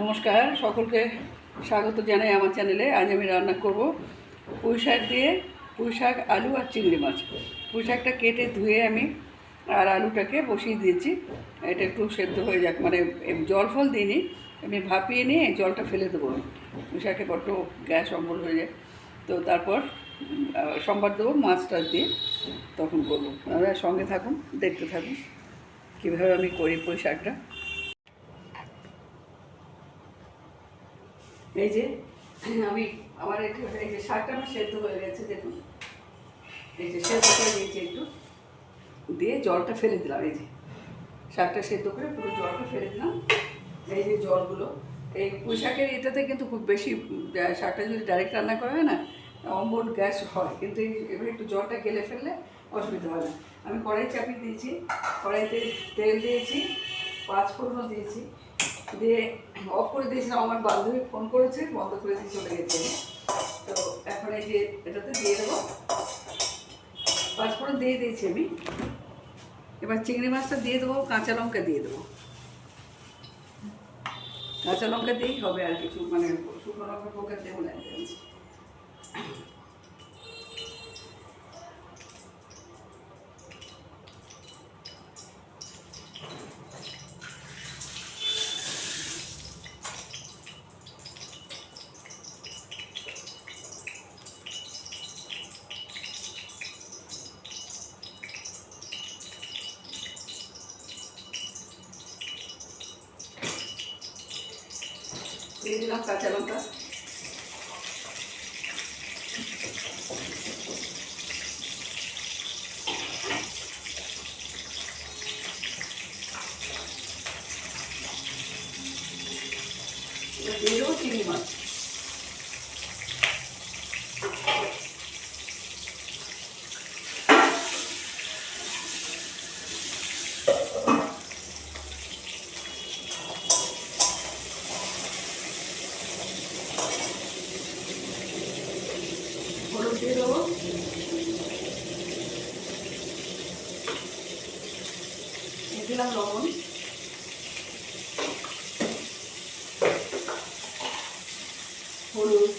নমস্কার, সকলকে স্বাগত জানাই আমার চ্যানেলে। আজ আমি রান্না করব পুঁই শাক দিয়ে পুঁই শাক, আলু আর চিংড়ি মাছ। পুঁই শাকটা কেটে ধুয়ে আমি আর আলুটাকে বসিয়ে দিয়েছি। এটা একটু সেদ্ধ হয়ে যাক মানে জল ফল দিইনি। আমি ভাপিয়ে নিয়ে জলটা ফেলে দেবো। পুঁই শাকে বড্ড গ্যাস অম্বল হয়ে যায়। তো তারপর সোমবার দেবো মাছ টাছ দিয়ে। তখন করব। আপনারা সঙ্গে থাকুন, দেখতে থাকুন। কীভাবে আমি করি পুঁই শাকটা। এই যে, আমি আমার একটু, এই যে শাকটা আমার সেদ্ধ হয়ে গেছে, দেখুন। এই যে সেদ্ধ করে দিয়েছি একটু। দিয়ে জলটা ফেলে দিলাম, এই যে। শাকটা সেদ্ধ করে পুরো জলটা ফেলে দিলাম। এই যে জলগুলো, এই পুঁই শাকের এটাতে কিন্তু খুব বেশি শাকটা যদি ডাইরেক্ট রান্না করা হয় না, অম্বল, গ্যাস হয়। কিন্তু এই, এবার একটু জলটা গেলে ফেললে অসুবিধা হয় না। আমি কড়াই চাপিয়ে দিয়েছি, কড়াইতে তেল দিয়েছি, পাঁচ ফোড়নও দিয়েছি। দিয়ে অফ করে দিয়েছিলাম, আমার বান্ধবী ফোন করেছে, বন্ধ করে দিয়ে চলে গেছে। তো এখন এই যে এটাতে দিয়ে দেবো। পাঁচফোড়ন দিয়ে দিয়েছি আমি। এবার চিংড়ি মাছটা দিয়ে দেবো, কাঁচা লঙ্কা দিয়ে দেবো। কাঁচা লঙ্কা দিয়েই হবে আর কিছু মানে শুকনো লঙ্কা ফোকা দেবো না। দিলাম কাঁচা লঙ্কা এবার দিয়ে দেবো চিংড়ি মাছ হলুদ দিয়ে দেবো দিয়ে দিলাম লবণ। হলুদ।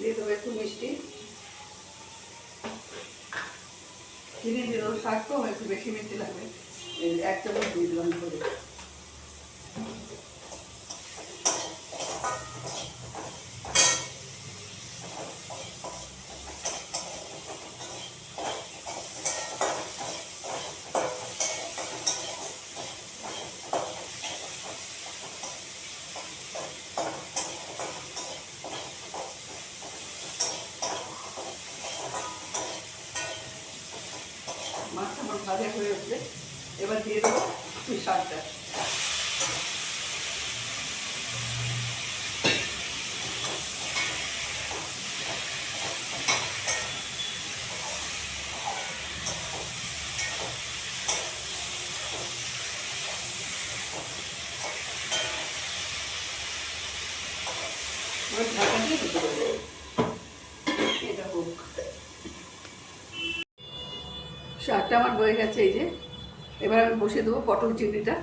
দিয়ে দেবো একটু মিষ্টি। চিনি দেবো শাক তো একটু বেশি মিষ্টি লাগবে। এক চামচ দিয়ে দিলাম করে মাছটা আমার ভাজা হয়ে উঠবে এবার দিয়ে দেবো পুঁই শাকটা ঢাকা দিয়ে দিতে পারব এটা হোক শাকটা আমার বয়ে গেছে, এই যে। এবার আমি বসিয়ে দেবো পটল চিংড়িটা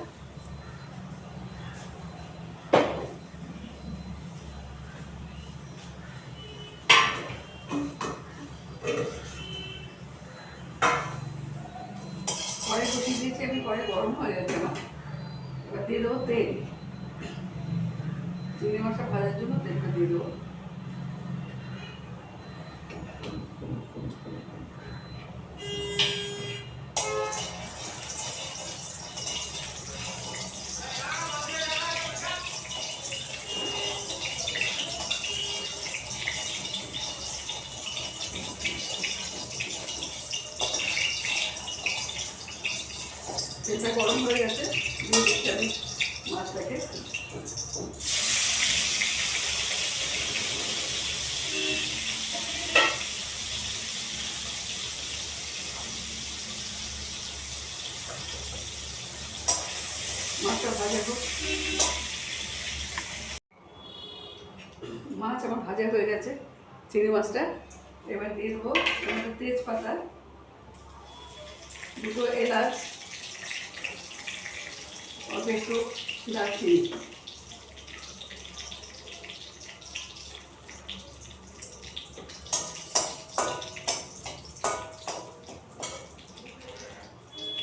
দিয়েছি গরম হয়ে এবার দিয়ে দেবো তেল। চিংড়ি মাছটা ভাজার জন্য তেলটা দিয়ে দেবো তেলটা গরম হয়ে গেছে দিয়ে দিচ্ছি আমি মাছটাকে মাছ আমার ভাজা হয়ে গেছে, চিংড়ি মাছটা। এবার দিয়ে দেবো তেজপাতা, দুটো এলাচ, অল্প একটু দারচিনি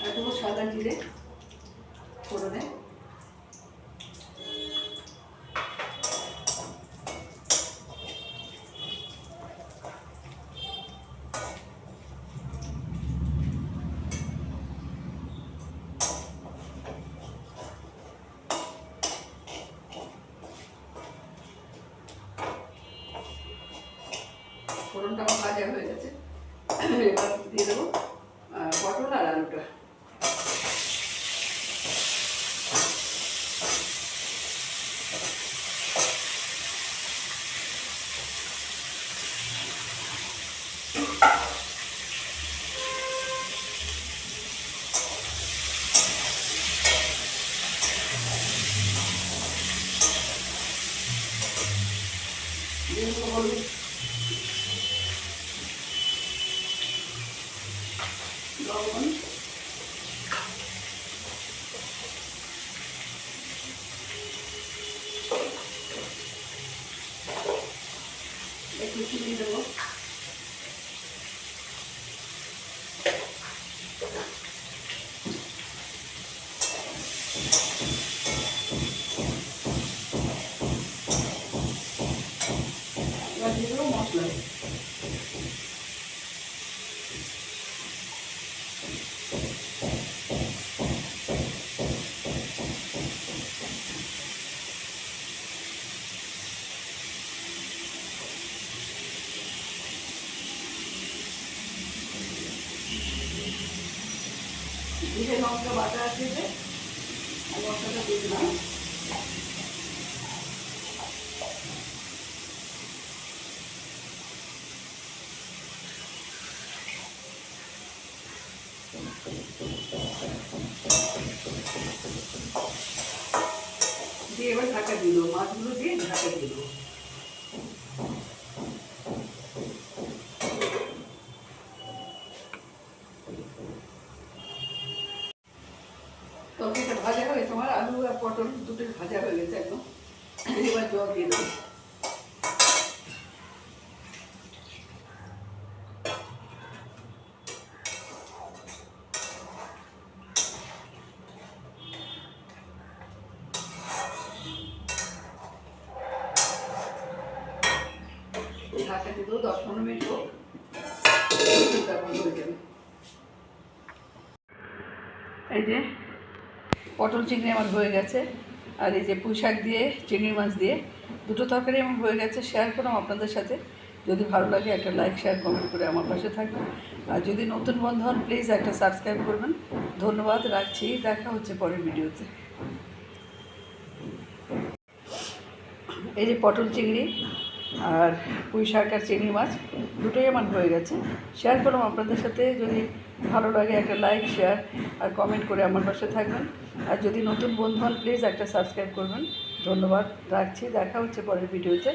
আর দেবো সাদা জিরে ফোড়নে ফোড়নটা আমার ভাজা হয়ে গেছে। এবার দিয়ে দেবো পটল আর আলুটা। দিয়ে দেবো হলুদ লবণ একটু চিনি দেবো এবার দিয়ে দেবো মশলা জিরে লঙ্কা বাটা আছে যে মশলাটা দিয়ে এবার ঢাকা দিয়ে মাছগুলো দিয়ে ঢাকা দিয়ে তরকারিটা ভাজা হয়ে তোমার আলু আর পটল দুটো ভাজা হয়ে গেছে একদম। এবার জল দিয়ে দেবো। দেবো, দশ পনেরো মিনিট এই যে পটল চিংড়ি আমার হয়ে গেছে। আর এই যে পুঁই শাক দিয়ে, চিংড়ি মাছ দিয়ে, দুটো তরকারি আমার হয়ে গেছে শেয়ার করলাম আপনাদের সাথে। যদি ভালো লাগে একটা লাইক শেয়ার কমেন্ট করে আমার পাশে থাকবেন। আর যদি নতুন বন্ধু হন প্লিজ একটা সাবস্ক্রাইব করবেন। ধন্যবাদ, রাখছি। দেখা হচ্ছে পরের ভিডিওতে। এই যে পটল চিংড়ি আর পুঁই শাক আর চিংড়ি মাছ, দুটোই আমার হয়ে গেছে। শেয়ার করলাম আপনাদের সাথে, যদি ভালো লাগে একটা লাইক শেয়ার আর কমেন্ট করে আমার পাশে থাকবেন। আর যদি নতুন বন্ধু হন প্লিজ একটা সাবস্ক্রাইব করবেন। ধন্যবাদ, রাখছি। দেখা হচ্ছে পরের ভিডিওতে